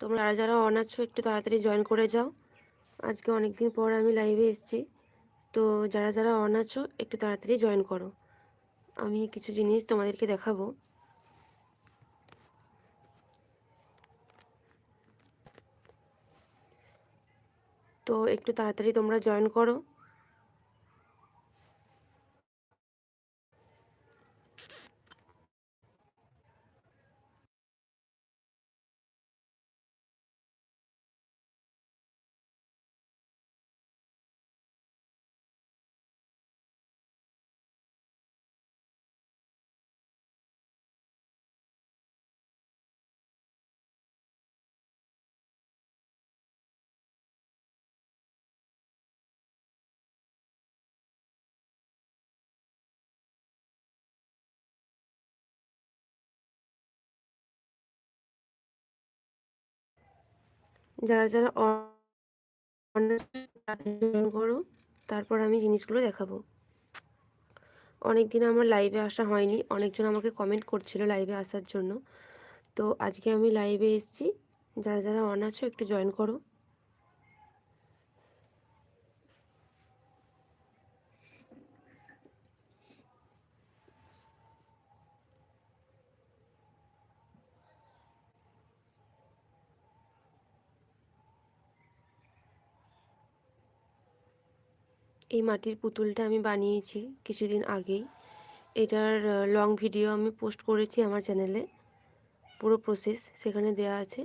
তোমরা যারা যারা অন আছো একটু তাড়াতাড়ি জয়েন করে যাও। আজকে অনেক দিন পর আমি লাইভে এসেছি। তো যারা যারা অন আছো একটু তাড়াতাড়ি জয়েন করো। আমি কিছু জিনিস তোমাদেরকে দেখাবো। তো একটু তাড়াতাড়ি তোমরা জয়েন করো। যারা যারা করো, তারপর আমি জিনিসগুলো দেখাবো। অনেক দিন আমার লাইভে আসা হয়নি, অনেকজন আমাকে কমেন্ট করছিল লাইভে আসার জন্য। তো আজকে আমি লাইভে এসেছি, যারা যারা অন আছো একটু জয়েন করো। এই মাটির পুতুলটা আমি বানিয়েছি কিছুদিন আগেই। এটার লং ভিডিও আমি পোস্ট করেছি আমার চ্যানেলে পুরো প্রসেস সেখানে দেয়া আছে।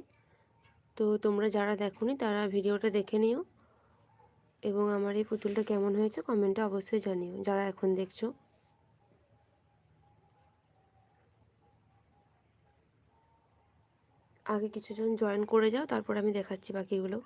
তো তোমরা যারা দেখোনি, তারা ভিডিওটা দেখে নিও। এবং আমার এই পুতুলটা কেমন হয়েছে কমেন্টে অবশ্যই জানিও, যারা এখন দেখছ। আগে কিছুজন জয়েন করে যাও, তারপর আমি দেখাচ্ছি বাকিগুলো।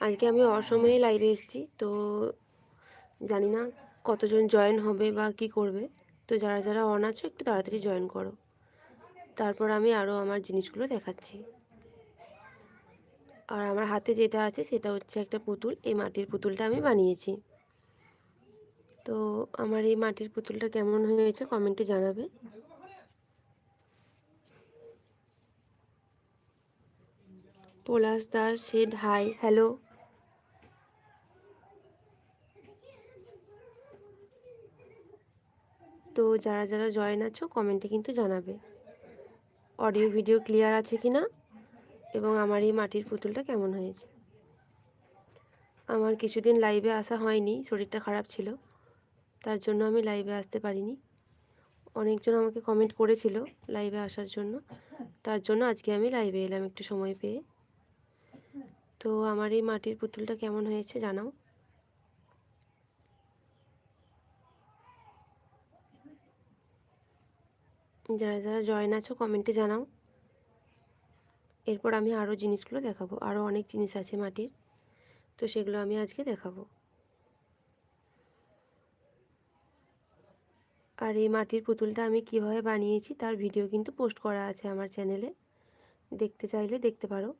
আজকে আমি অসময়ে লাইভে এসেছি, তো জানি না কতজন জয়েন হবে বা কি করবে। তো যারা যারা অন আছো, একটু তাড়াতাড়ি জয়েন করো। তারপর আমি আরও আমার জিনিসগুলো দেখাচ্ছি। আর আমার হাতে যেটা আছে, সেটা হচ্ছে একটা পুতুল। এই মাটির পুতুলটা আমি বানিয়েছি। তো আমার এই মাটির পুতুলটা কেমন হয়েছে কমেন্টে জানাবে। পলাশ দাস, শেড হাই হ্যালো তো যারা যারা জয়েন আছো কমেন্টে কিন্তু জানাবে। অডিও ভিডিও ক্লিয়ার আছে কি না এবং আমার এই মাটির পুতুলটা কেমন হয়েছে? আমার কিছুদিন লাইভে আসা হয়নি, শরীরটা খারাপ ছিল। তার জন্য আমি লাইভে আসতে পারিনি। অনেকজন আমাকে কমেন্ট করেছিল লাইভে আসার জন্য। তার জন্য আজকে আমি লাইভে এলাম একটু সময় পেয়ে। তো আমার এই মাটির পুতুলটা কেমন হয়েছে জানাও। যারা যারা জয়েন আছো কমেন্টে জানাও। এরপর আমি আরও জিনিসগুলো দেখাবো। আরও অনেক জিনিস আছে মাটির। তো সেগুলো আমি আজকে দেখাবো। আর এই মাটির পুতুলটা আমি কীভাবে বানিয়েছি, তার ভিডিও কিন্তু পোস্ট করা আছে আমার চ্যানেলে দেখতে চাইলে দেখতে পারো।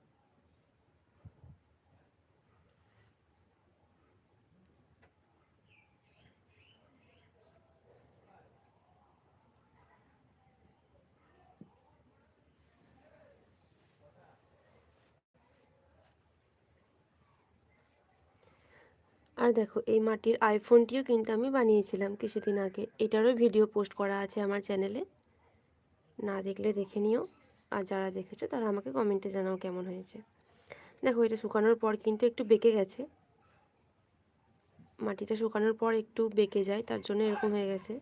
আর দেখো, এই মাটির আইফোনটিও কিন্তু আমি বানিয়েছিলাম কিছুদিন আগে। এটারও ভিডিও পোস্ট করা আছে আমার চ্যানেলে না দেখলে দেখে নিও। আর যারা দেখেছ, তারা আমাকে কমেন্টে জানাও কেমন হয়েছে। দেখো, এটা শুকানোর পর কিন্তু একটু বেঁকে গেছে। মাটিটা শুকানোর পর একটু বেঁকে যায়, তার জন্য এরকম হয়ে গেছে।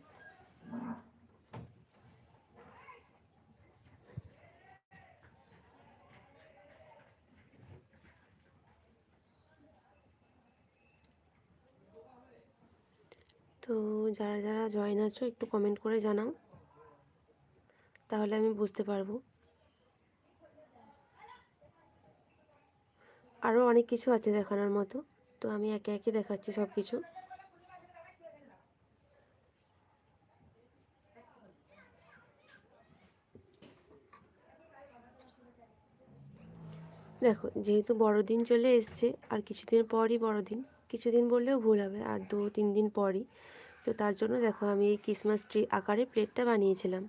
তো যারা যারা জয়েন আছো, একটু কমেন্ট করে জানাও। তাহলে আমি বুঝতে পারব। আরও অনেক কিছু আছে দেখানোর মতো। তো আমি একে একে দেখাচ্ছি সব কিছু দেখো, যেহেতু বড়দিন চলে এসছে, আর কিছুদিন পরই বড়দিন। কিছুদিন বললেও ভুল হবে, আর দু, তিন দিন পরই। তো তার জন্য দেখো আমি এই ক্রিসমাস ট্রি আকারে প্লেটটা বানিয়েছিলাম।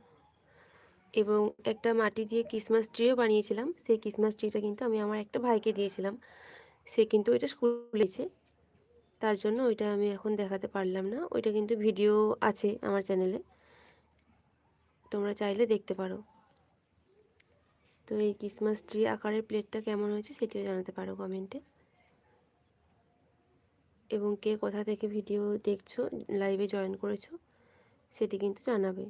এবং একটা মাটি দিয়ে ক্রিসমাস ট্রিও বানিয়েছিলাম। সেই ক্রিসমাস ট্রিটা কিন্তু আমি আমার একটা ভাইকে দিয়েছিলাম। সে কিন্তু ওইটা স্কুলেছে তার জন্য ওইটা আমি এখন দেখাতে পারলাম না। ওইটা কিন্তু ভিডিও আছে আমার চ্যানেলে তোমরা চাইলে দেখতে পারো। তো এই ক্রিসমাস ট্রি আকারের প্লেটটা কেমন হয়েছে সেটিও জানাতে পারো কমেন্টে এবং কে কোথা থেকে ভিডিও দেখছ লাইভে জয়েন করেছ, সেটি কিন্তু জানাবে।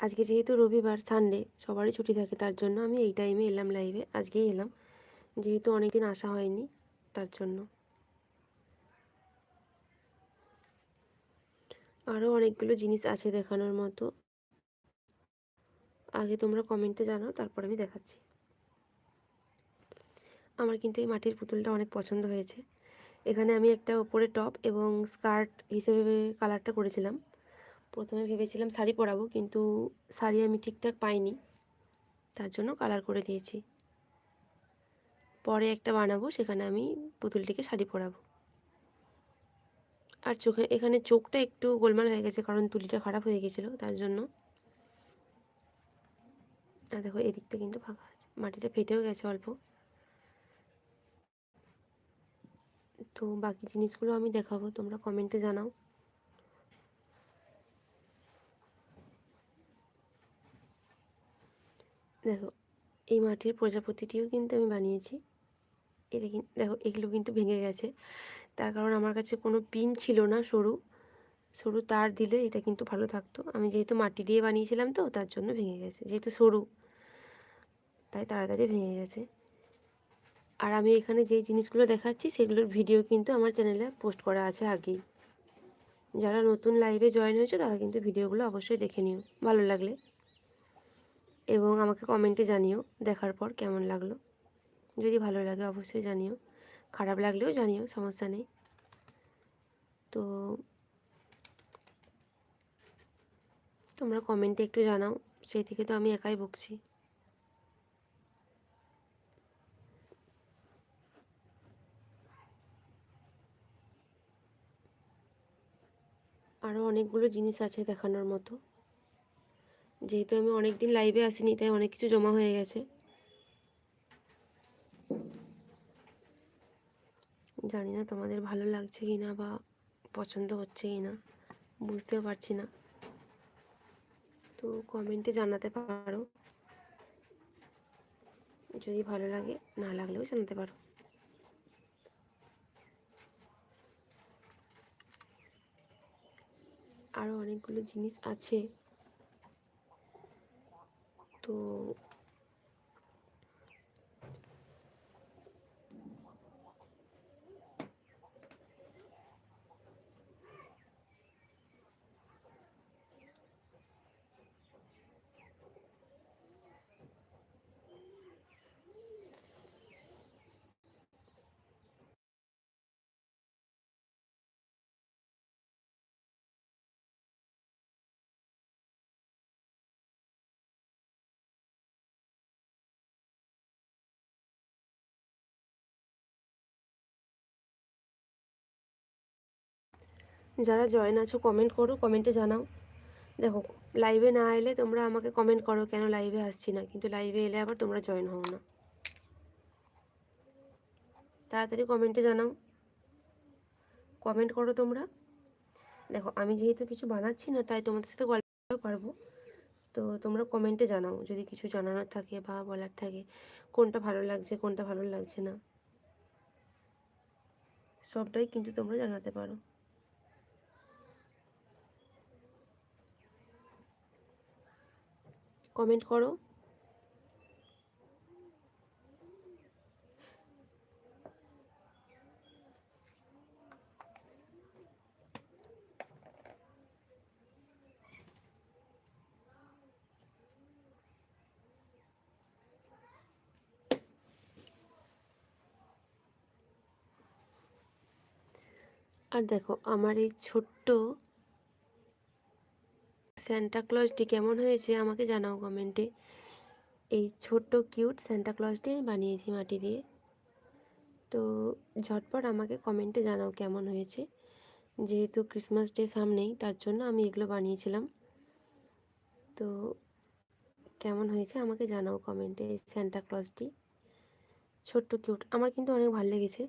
আজকে যেহেতু রবিবার সানডে সবারই ছুটি থাকে, তার জন্য আমি এই টাইমে এলাম লাইভে আজকেই এলাম। যেহেতু অনেকদিন আসা হয়নি, তার জন্য। আরও অনেকগুলো জিনিস আছে দেখানোর মতো। আগে তোমরা কমেন্টে জানাও, তারপর আমি দেখাচ্ছি। আমার কিন্তু এই মাটির পুতুলটা অনেক পছন্দ হয়েছে। এখানে আমি একটা ওপরে টপ এবং স্কার্ট হিসেবে কালারটা করেছিলাম। প্রথমে ভেবেছিলাম শাড়ি পরাবো, কিন্তু শাড়ি আমি ঠিকঠাক পাইনি। তার জন্য কালার করে দিয়েছি। পরে একটা বানাবো, সেখানে আমি পুতুলটিকে শাড়ি পরাবো। আর চোখে, এখানে চোখটা একটু গোলমাল হয়ে গেছে, কারণ তুলিটা খারাপ হয়ে গেছিল, তার জন্য। আর দেখো, এদিকটা কিন্তু ফাঁকা আছে। মাটিটা ফেটেও গেছে অল্প। তো বাকি জিনিসগুলো আমি দেখাবো, তোমরা কমেন্টে জানাও। দেখো, এই মাটির প্রজাপতিটিও কিন্তু আমি বানিয়েছি। এটা কিন্তু দেখো, এগুলো কিন্তু ভেঙে গেছে। তার কারণ আমার কাছে কোনো পিন ছিল না সরু। সরু তার দিলে এটা কিন্তু ভালো থাকতো। আমি যেহেতু মাটি দিয়ে বানিয়েছিলাম তো, তার জন্য ভেঙে গেছে। যেহেতু সরু, তাই তাড়াতাড়ি ভেঙে গেছে। আর আমি এখানে যে জিনিসগুলো দেখাচ্ছি, সেগুলোর ভিডিও কিন্তু আমার চ্যানেলে পোস্ট করা আছে আগেই। যারা নতুন লাইভে জয়েন হয়েছে, তারা কিন্তু ভিডিওগুলো অবশ্যই দেখে নিও, ভালো লাগলে। এবং আমাকে কমেন্টে জানিও দেখার পর কেমন লাগল। যদি ভালো লাগে অবশ্যই জানিও, খারাপ লাগলেও জানিও, সমস্যা নেই। তো তোমরা কমেন্টে একটু জানাও, সেই থেকে তো আমি একাই বকছি আরও অনেকগুলো জিনিস আছে দেখানোর মতো। যেহেতু আমি অনেক দিন লাইভে আসিনি, তাই অনেক কিছু জমা হয়ে গেছে। জানি না তোমাদের ভালো লাগছে কি না বা পছন্দ হচ্ছে কি না বুঝতেও পারছি না। তো কমেন্টে জানাতে পারো। যদি ভালো লাগে, না লাগলেও জানাতে পারো। আরও অনেকগুলো জিনিস আছে। তো যারা জয়েন আছো কমেন্ট করো কমেন্টে জানাও। দেখো লাইভে না এলে তোমরা আমাকে কমেন্ট করো কেন লাইভে আসছি না, কিন্তু লাইভে এলে আবার তোমরা জয়েন হও না। তাড়াতাড়ি কমেন্টে জানাও। কমেন্ট করো তোমরা। দেখো, আমি যেহেতু কিছু বানাচ্ছি না, তাই তোমাদের সাথে গল্প পারব। তো তোমরা কমেন্টে জানাও, যদি কিছু জানানোর থাকে বা বলার থাকে, কোনটা ভালো লাগছে, কোনটা ভালো লাগছে না। সবটাই কিন্তু তোমরা জানাতে পারো। কমেন্ট করো। আর দেখো আমার এই ছোট্ট ক্লজটি কেমন হয়েছে আমাকে জানাও কমেন্টে এই ছোট্ট কিউট ক্লজটি আমি বানিয়েছি মাটি দিয়ে। তো ঝটপট আমাকে কমেন্টে জানাও কেমন হয়েছে। যেহেতু ক্রিসমাস ডে সামনেই, তার জন্য আমি এগুলো বানিয়েছিলাম। তো কেমন হয়েছে আমাকে জানাও কমেন্টে এই ক্লজটি ছোট্ট কিউট আমার কিন্তু অনেক ভালো লেগেছে।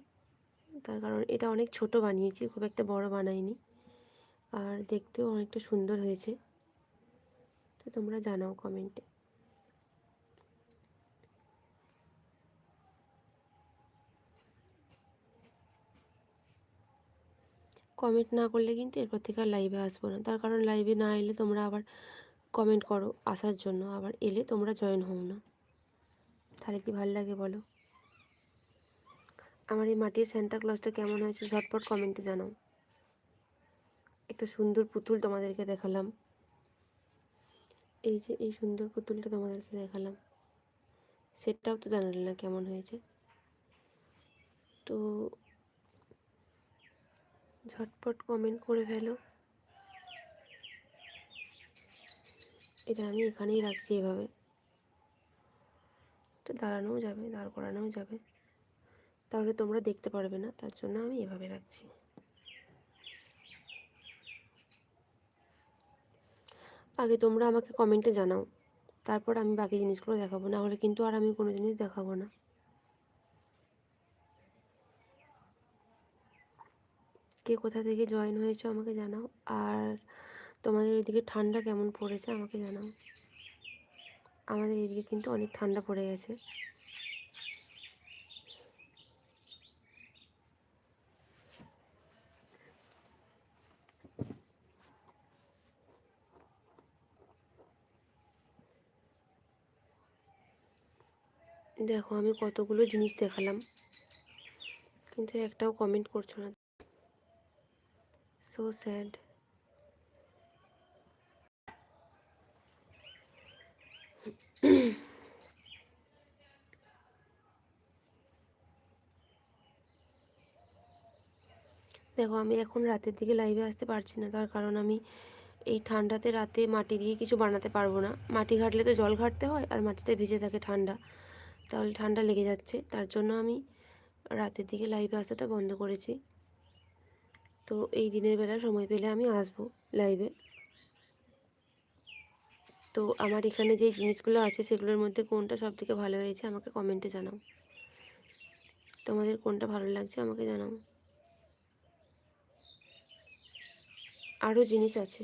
তার কারণ এটা অনেক ছোট বানিয়েছি, খুব একটা বড় বানাইনি। আর দেখতেও অনেকটা সুন্দর হয়েছে। তোমরা জানাও কমেন্টে। কমেন্ট না করলে কিন্তু এরপর থেকে আর লাইভে আসব না। তার কারণ লাইভে না এলে তোমরা আবার কমেন্ট করো আসার জন্য, আবার এলে তোমরা জয়েন হও না। তাহলে কি ভালো লাগে বলো? আমার এই মাটির স্যান্টা ক্লজটা কেমন হয়েছে ঝটপট কমেন্টে জানাও। একটা সুন্দর পুতুল তোমাদেরকে দেখালাম। এই যে এই সুন্দর পুতুলটা তোমাদেরকে দেখালাম। সেটাও তো জানালে না কেমন হয়েছে। তো ঝটপট কমেন্ট করে ফেলো। এটা আমি এখানেই রাখছি এভাবে। তো দাঁড়ানোও যাবে, দাঁড় করানোও যাবে। তাহলে তোমরা দেখতে পারবে না, তার জন্য আমি এভাবে রাখছি। আগে তোমরা আমাকে কমেন্টে জানাও। তারপর আমি বাকি জিনিসগুলো দেখাবো, না হলে কিন্তু আর আমি কোনো জিনিস দেখাবো না। কে কোথা থেকে জয়েন হয়েছে আমাকে জানাও, আর তোমাদের এদিকে ঠান্ডা কেমন পড়েছে আমাকে জানাও। আমাদের এদিকে কিন্তু অনেক ঠান্ডা পড়ে গেছে। দেখো, আমি কতগুলো জিনিস দেখালাম, কিন্তু একটাও কমেন্ট করছ না। সো স্যাড দেখো, আমি এখন রাতের দিকে লাইভে আসতে পারছি না, তার কারণ আমি এই ঠান্ডাতে রাতে মাটি দিয়ে কিছু বানাতে পারব না। মাটি ঘাটলে তো জল ঘাটতে হয়, আর মাটিতে ভিজে থাকে ঠান্ডা। তাহলে ঠান্ডা লেগে যাচ্ছে। তার জন্য আমি রাতের দিকে লাইভে আসাটা বন্ধ করেছি। তো এই দিনের বেলা সময় পেলে আমি আসব লাইভে তো আমার এখানে যে জিনিসগুলো আছে সেগুলোর মধ্যে কোনটা সব থেকে ভালো হয়েছে আমাকে কমেন্টে জানাও। তোমাদের কোনটা ভালো লাগছে আমাকে জানাও। আরও জিনিস আছে।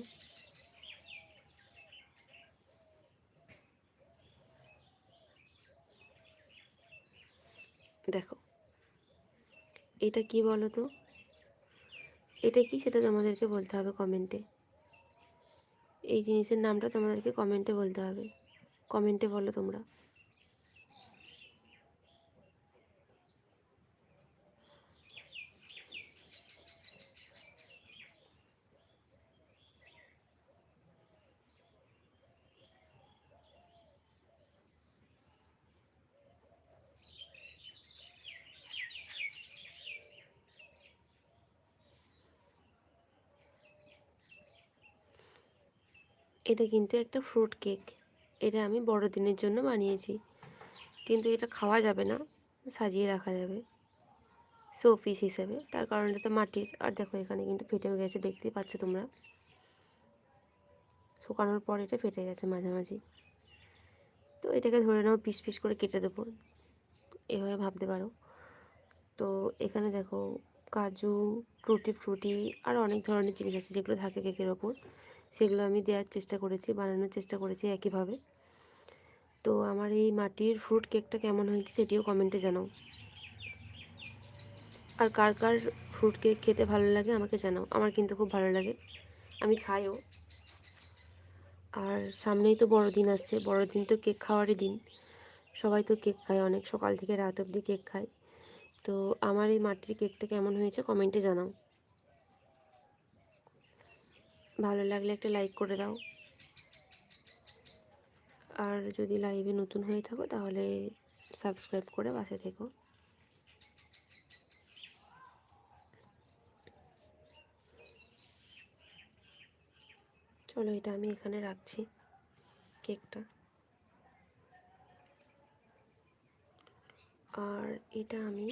দেখো। এটা কি বলো তো এটা কি সেটা তোমাদেরকে বলতে হবে কমেন্টে এই জিনিসের নামটা তোমাদেরকে কমেন্টে বলতে হবে। কমেন্টে বলো তোমরা। এটা কিন্তু একটা ফ্রুট কেক এটা আমি বড়দিনের জন্য বানিয়েছি। কিন্তু এটা খাওয়া যাবে না, সাজিয়ে রাখা যাবে। শো পিস হিসেবে। তার কারণ এটা তো মাটির। আর দেখো এখানে কিন্তু ফেটেও গেছে, দেখতেই পাচ্ছ তোমরা। শুকানোর পর এটা ফেটে গেছে মাঝামাঝি। তো এটাকে ধরে নাও, পিস পিস করে কেটে দেবো। এভাবে ভাবতে পারো। তো এখানে দেখো, কাজু টুটি ফ্রুটি, আর অনেক ধরনের জিনিস আছে যেগুলো থাকে কেকের ওপর। সেগুলো আমি দেওয়ার চেষ্টা করেছি, বানানোর চেষ্টা করেছি একইভাবে। তো আমার এই মাটির ফ্রুট কেকটা কেমন হয়েছে সেটিও কমেন্টে জানাও। আর কার কার ফ্রুট কেক খেতে ভালো লাগে আমাকে জানাও, আমার কিন্তু খুব ভালো লাগে, আমি খাইও। আর সামনেই তো বড়দিন আসছে, বড়দিন তো কেক খাওয়ারই দিন। সবাই তো কেক খায় অনেক, সকাল থেকে রাত অবধি কেক খায়। তো আমার এই মাটির কেকটা কেমন হয়েছে কমেন্টে জানাও। ভালো লাগলে একটা লাইক করে দাও। আর যদি লাইভে নতুন হয়ে থাকো, তাহলে সাবস্ক্রাইব করে বাসে থেকো। চলো, এটা আমি এখানে রাখছি কেকটা। আর এটা আমি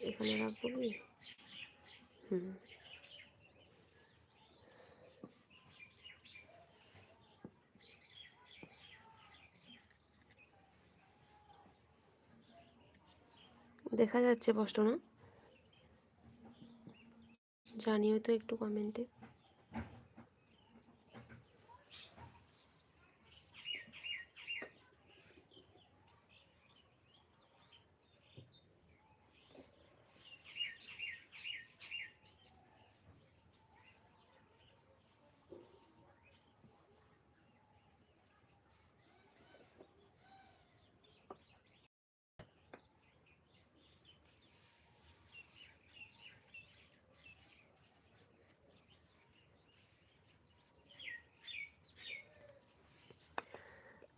এখানে রাখব কি? হুম। দেখা যাচ্ছে স্পষ্ট না? জানিও তো একটু কমেন্টে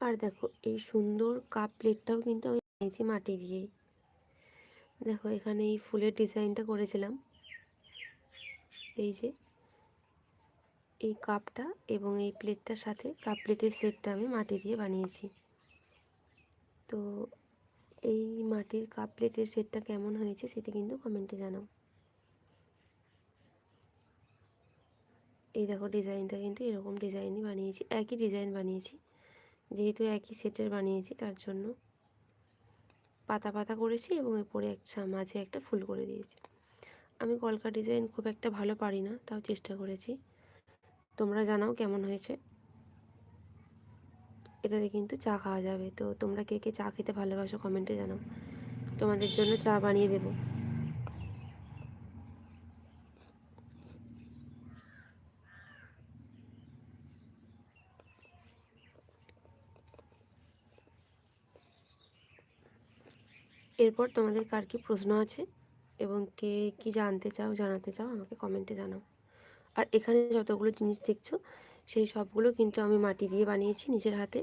আর দেখো, এই সুন্দর কাপ প্লেটটাও কিন্তু আমি বানিয়েছি মাটি দিয়েই। দেখো, এখানে এই ফুলের ডিজাইনটা করেছিলাম। এই যে, এই কাপটা এবং এই প্লেটটার সাথে কাপ প্লেটের সেটটা আমি মাটি দিয়ে বানিয়েছি। তো এই মাটির কাপ প্লেটের সেটটা কেমন হয়েছে সেটা কিন্তু কমেন্টে জানাও। এই দেখো ডিজাইনটা কিন্তু এরকম ডিজাইনই বানিয়েছি, একই ডিজাইন বানিয়েছি। যেহেতু একই সেটের বানিয়েছি, তার জন্য পাতা পাতা করেছি এবং এরপরে একটা মাঝে একটা ফুল করে দিয়েছি। আমি কলকা ডিজাইন খুব একটা ভালো পারি না, তাও চেষ্টা করেছি। তোমরা জানাও কেমন হয়েছে। এটাতে কিন্তু চা খাওয়া যাবে, তো তোমরা কে কে চা খেতে ভালোবাসো কমেন্টে জানাও। তোমাদের জন্য চা বানিয়ে দেবো। এরপর তোমাদের কার কী প্রশ্ন আছে এবং কে কি জানতে চাও, জানাতে চাও, আমাকে কমেন্টে জানাও। আর এখানে যতগুলো জিনিস দেখছ, সেই সবগুলো কিন্তু আমি মাটি দিয়ে বানিয়েছি নিজের হাতে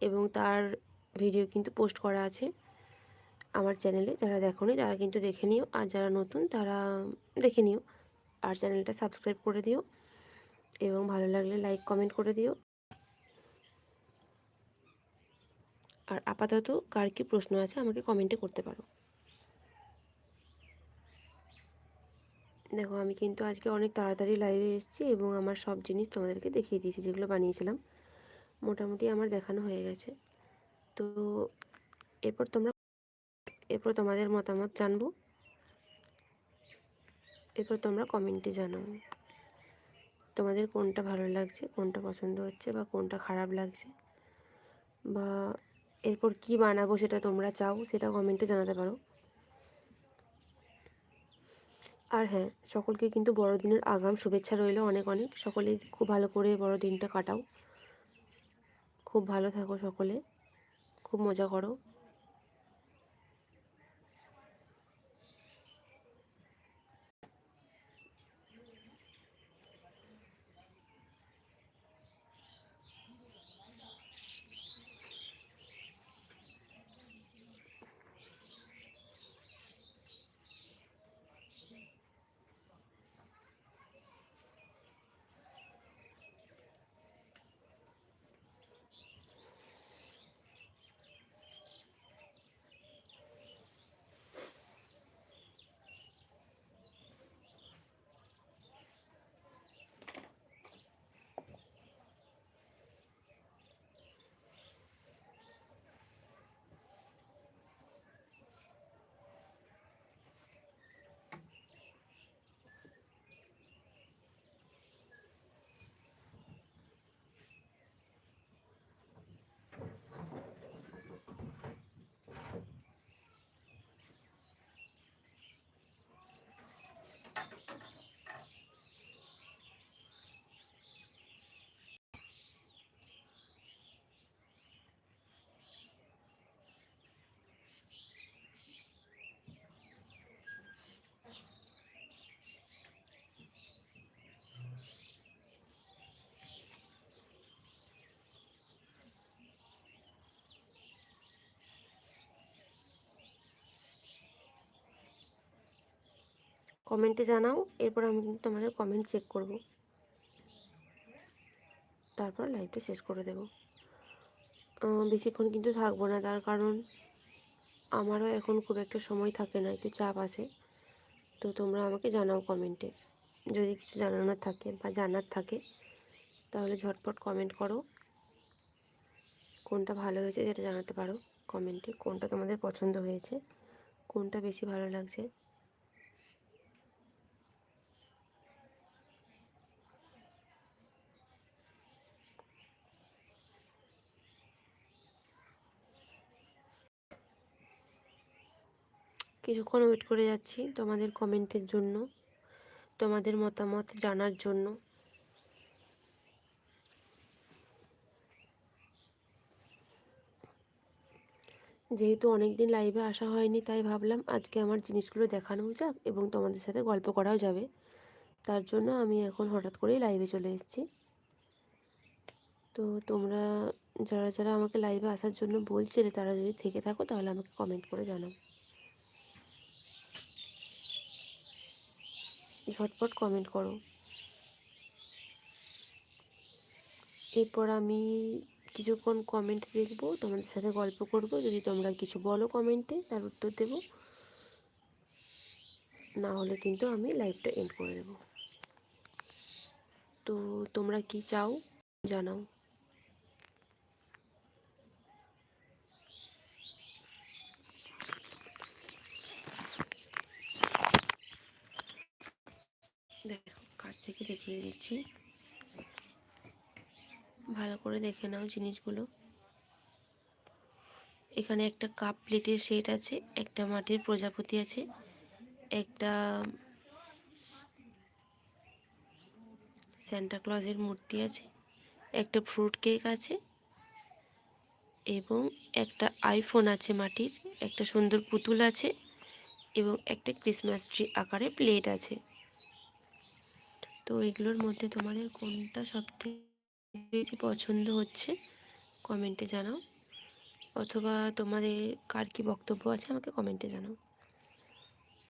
এবং তার ভিডিও কিন্তু পোস্ট করা আছে আমার চ্যানেলে যারা দেখো নি, তারা কিন্তু দেখে নিও। আর যারা নতুন, তারা দেখে নিও। আর চ্যানেলটা সাবস্ক্রাইব করে দিও। এবং ভালো লাগলে লাইক কমেন্ট করে দিও। আর আপাতত কার কী প্রশ্ন আছে আমাকে কমেন্টে করতে পারো। দেখো, আমি কিন্তু আজকে অনেক তাড়াতাড়ি লাইভে এসেছি এবং আমার সব জিনিস তোমাদেরকে দেখিয়ে দিয়েছি, যেগুলো বানিয়েছিলাম। মোটামুটি আমার দেখানো হয়ে গেছে। তো এরপর তোমরা, এরপর তোমাদের মতামত জানব। এরপর তোমরা কমেন্টে জানাও। তোমাদের কোনটা ভালো লাগছে, কোনটা পছন্দ হচ্ছে বা কোনটা খারাপ লাগছে বা এরপর কি বানাবো সেটা তোমরা চাও সেটা কমেন্টে জানাতে পারো। আর হ্যাঁ সকলকে কিন্তু বড়দিনের আগাম শুভেচ্ছা রইল অনেক অনেক। সকলে খুব ভালো করে বড়দিনটা কাটাও। খুব ভালো থাকো সকলে। খুব মজা করো। কমেন্টে জানাও, এরপর আমি কিন্তু তোমাদের কমেন্ট চেক করব। তারপর লাইভটা শেষ করে দেব। বেশিক্ষণ কিন্তু থাকব না, তার কারণ আমারও এখন খুব একটা সময় থাকে না, একটু চাপ আছে। তো তোমরা আমাকে জানাও কমেন্টে যদি কিছু জানানোর থাকে বা জানার থাকে, তাহলে ঝটপট কমেন্ট করো। কোনটা ভালো হয়েছে সেটা জানাতে পারো কমেন্টে কোনটা তোমাদের পছন্দ হয়েছে, কোনটা বেশি ভালো লাগছে। কিছুক্ষণ ওয়েট করে যাচ্ছি তোমাদের কমেন্টের জন্য, তোমাদের মতামত জানার জন্য। যেহেতু অনেক দিন লাইভে আসা হয়নি, তাই ভাবলাম আজকে আমার জিনিসগুলো দেখানো যাক এবং তোমাদের সাথে গল্প করাও যাবে। তার জন্য আমি এখন হঠাৎ করেই লাইভে চলে এসেছি। তো তোমরা, যারা যারা আমাকে লাইভে আসার জন্য বলছিলে, তারা যদি থেকে থাকো, তাহলে আমাকে কমেন্ট করে জানাও। ঝটপট কমেন্ট করো। এরপর আমি কিছুক্ষণ কমেন্ট দেখব, তোমাদের সাথে গল্প করব। যদি তোমরা কিছু বলো কমেন্টে তার উত্তর দেব। না হলে কিন্তু আমি লাইভটা এন্ড করে দেব। তো তোমরা কি চাও, জানাও দেখো কাছ থেকে দেখিয়ে দিচ্ছি। ভালো করে দেখে নাও জিনিসগুলো। এখানে একটা কাপ প্লেটের সেট আছে, একটা মাটির প্রজাপতি আছে, একটা ক্লজের মূর্তি আছে, একটা ফ্রুট কেক আছে এবং একটা আইফোন আছে মাটির, একটা সুন্দর পুতুল আছে এবং একটা ক্রিসমাস ট্রি আকারে প্লেট আছে। তো এগুলোর মধ্যে তোমাদের কোনটা সবথেকে বেশি পছন্দ হচ্ছে কমেন্টে জানাও। অথবা তোমাদের কার কী বক্তব্য আছে আমাকে কমেন্টে জানাও।